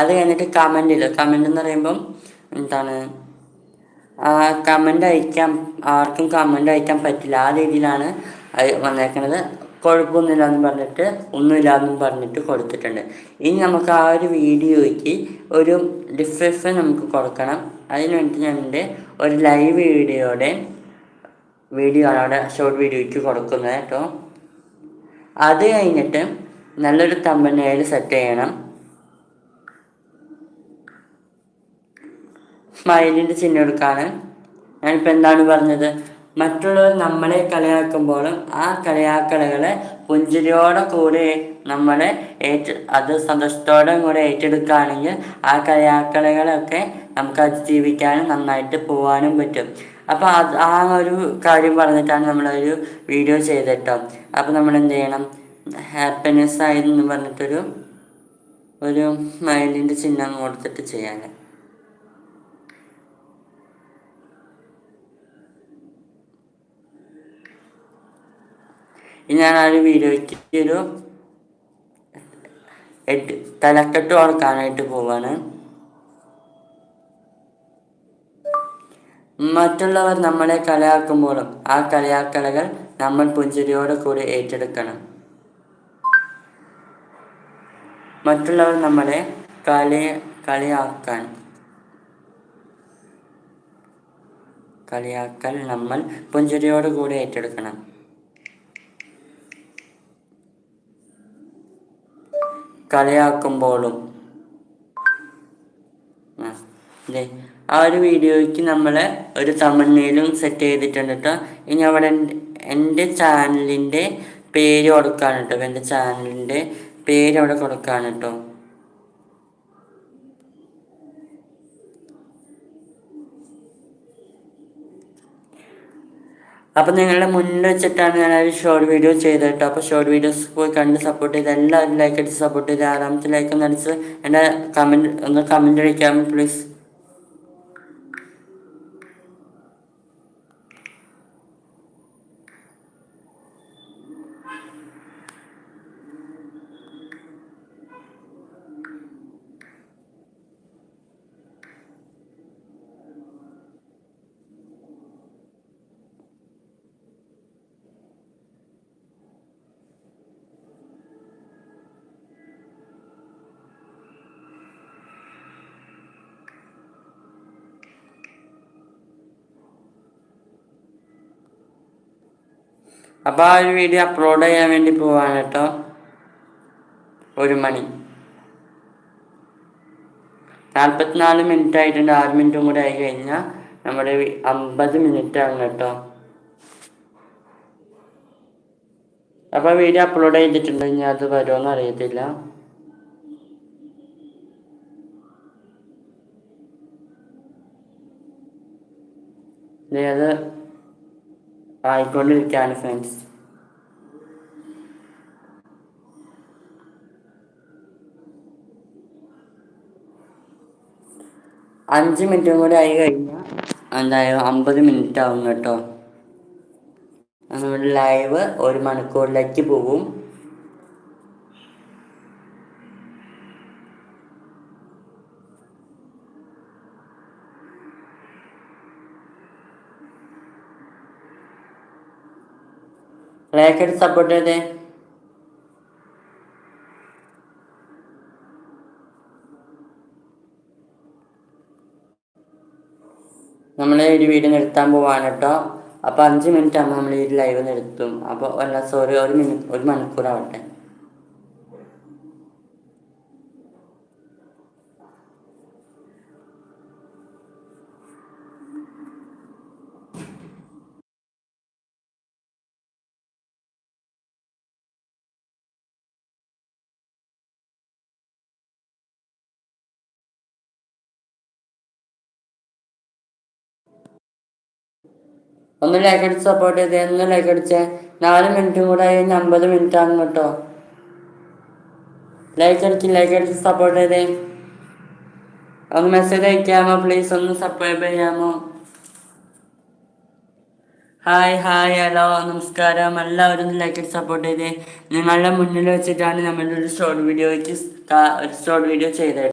അത് കഴിഞ്ഞിട്ട് കമന്റ് ഇല്ല കമന്റ് എന്ന് പറയുമ്പം എന്താണ്? കമന്റ് അയക്കാൻ ആർക്കും കമന്റ് അയക്കാൻ പറ്റില്ല. ആ രീതിയിലാണ് വന്നേക്കുന്നത് കുഴപ്പമൊന്നുമില്ല എന്ന് പറഞ്ഞിട്ട് ഒന്നുമില്ല എന്നും പറഞ്ഞിട്ട് കൊടുത്തിട്ടുണ്ട്. ഇനി നമുക്ക് ആ ഒരു വീഡിയോയ്ക്ക് ഒരു ഡിസ്ക്രിപ്ഷൻ നമുക്ക് കൊടുക്കണം. അതിന് ഞാൻ എന്റെ ഒരു ലൈവ് വീഡിയോയുടെ വീഡിയോ ആണ് അവിടെ ഷോർട്ട് വീഡിയോയ്ക്ക് കൊടുക്കുന്നത് കേട്ടോ. അത് കഴിഞ്ഞിട്ട് നല്ലൊരു തമ്പനയിൽ സെറ്റ് ചെയ്യണം. സ്മൈലിന്റെ ചിഹ്നം എടുക്കാണ് ഞാനിപ്പോൾ എന്താണ് പറഞ്ഞത്? മറ്റുള്ളവർ നമ്മളെ കളിയാക്കുമ്പോഴും ആ കളിയാക്കലുകളെ പുഞ്ചിരിയോടെ കൂടെ നമ്മളെ ഏറ്റ അത് സന്തോഷത്തോടെ കൂടെ ഏറ്റെടുക്കുകയാണെങ്കിൽ ആ കളിയാക്കലുകളൊക്കെ നമുക്ക് അതിജീവിക്കാനും നന്നായിട്ട് പോകാനും പറ്റും. അപ്പോൾ അത് ആ ഒരു കാര്യം പറഞ്ഞിട്ടാണ് നമ്മളൊരു വീഡിയോ ചെയ്തിട്ടോ. അപ്പോൾ നമ്മൾ എന്ത് ചെയ്യണം ഹാപ്പിനെസ് ആയിരുന്നു പറഞ്ഞിട്ടൊരു ഒരു സ്മൈലിന്റെ ചിഹ്നം കൊടുത്തിട്ട് ചെയ്യാൻ. ഞാൻ ആ ഒരു വീഡിയോയ്ക്ക് ഒരു തലക്കെട്ട് കൊടുക്കാനായിട്ട് പോവാണ്. മറ്റുള്ളവർ നമ്മളെ കളിയാക്കുമ്പോഴും ആ കളിയാക്കലുകൾ നമ്മൾ പുഞ്ചിരിയോട് കൂടി ഏറ്റെടുക്കണം. മറ്റുള്ളവർ നമ്മളെ കളി കളിയാക്കാൻ കളിയാക്കൽ നമ്മൾ പുഞ്ചിരിയോട് കൂടി ഏറ്റെടുക്കണം. കളിയാക്കുമ്പോഴും. അല്ലേ ആ ഒരു വീഡിയോയ്ക്ക് നമ്മൾ ഒരു തമിഴ്നയിലും സെറ്റ് ചെയ്തിട്ടുണ്ട് കേട്ടോ ഇനി അവിടെ എന്റെ- ചാനലിന്റെ പേര് കൊടുക്കാണ് കേട്ടോ എന്റെ ചാനലിന്റെ പേര് അവിടെ കൊടുക്കാണ് കേട്ടോ അപ്പം നിങ്ങളുടെ മുന്നിൽ വെച്ചിട്ടാണ് ഞാൻ ഒരു ഷോർട്ട് വീഡിയോ ചെയ്തത് കേട്ടോ അപ്പോൾ ഷോർട്ട് വീഡിയോസ് പോയി കണ്ട് സപ്പോർട്ട് ചെയ്ത് എല്ലാവരും ലൈക്ക് അടിച്ച് സപ്പോർട്ട് ചെയ്ത് ആറാമത്തെ ലൈക്ക് ഒന്ന് അടിച്ച് എന്റെ കമന്റ് ഒന്ന് കമന്റ് അടിക്കാമോ പ്ലീസ് അപ്പോൾ ആ ഒരു വീഡിയോ അപ്ലോഡ് ചെയ്യാൻ വേണ്ടി പോവാണ് കേട്ടോ. ഒരു മണി. നാൽപ്പത്തിനാല് മിനിറ്റ് ആയിട്ടുണ്ട്. ആറ് മിനിറ്റും കൂടെ ആയി കഴിഞ്ഞാൽ നമ്മുടെ അമ്പത് മിനിറ്റ് ആണ് കേട്ടോ. അപ്പോൾ വീഡിയോ അപ്ലോഡ് ചെയ്തിട്ടുണ്ട് ഇനി അത് വരുമോന്ന് അറിയത്തില്ല. അത് ആയിക്കൊണ്ടിരിക്കുകയാണ് ഫ്രണ്ട്സ് അഞ്ച് മിനിറ്റും കൂടി ആയി കഴിഞ്ഞാൽ എന്തായാലും അമ്പത് മിനിറ്റ് ആവും കേട്ടോ. നമ്മുടെ ലൈവ് ഒരു മണിക്കൂറിലേക്ക് പോകും. ലൈക്ക് സപ്പോർട്ട് ചെയ്തേ നമ്മൾ ഒരു വീഡിയോ നിർത്താൻ പോവാണ് കേട്ടോ. അപ്പോൾ അഞ്ച് മിനിറ്റ് ആകുമ്പോൾ നമ്മൾ ഈ ലൈവ് നിർത്തും. അപ്പോൾ അല്ല സോറി ഒരു മിനിറ്റ് ഒരു മണിക്കൂർ ഒന്ന് ലൈക്ക് അടിച്ച് സപ്പോർട്ട് ചെയ്തേ ഒന്ന് ലൈക്ക് അടിച്ചേ നാല് മിനിറ്റും കൂടെ കഴിഞ്ഞ് അമ്പത് മിനിറ്റ് ആണ് കേട്ടോ. ലൈക്ക് അടിച്ച് ലൈക്ക് അടിച്ച് സപ്പോർട്ട് ചെയ്തേ. ഒന്ന് മെസ്സേജ് അയക്കാമോ പ്ലീസ് ഒന്ന് സബ്സ്ക്രൈബ് ചെയ്യാമോ? ഹായ് ഹായ് ഹലോ നമസ്കാരം. എല്ലാവരും ലൈക്ക് സപ്പോർട്ട് ചെയ്തേ. നിങ്ങളുടെ മുന്നിൽ വെച്ചിട്ടാണ് നമ്മളൊരു ഷോർട്ട് വീഡിയോയ്ക്ക് ഒരു ഷോർട്ട് വീഡിയോ ചെയ്തത്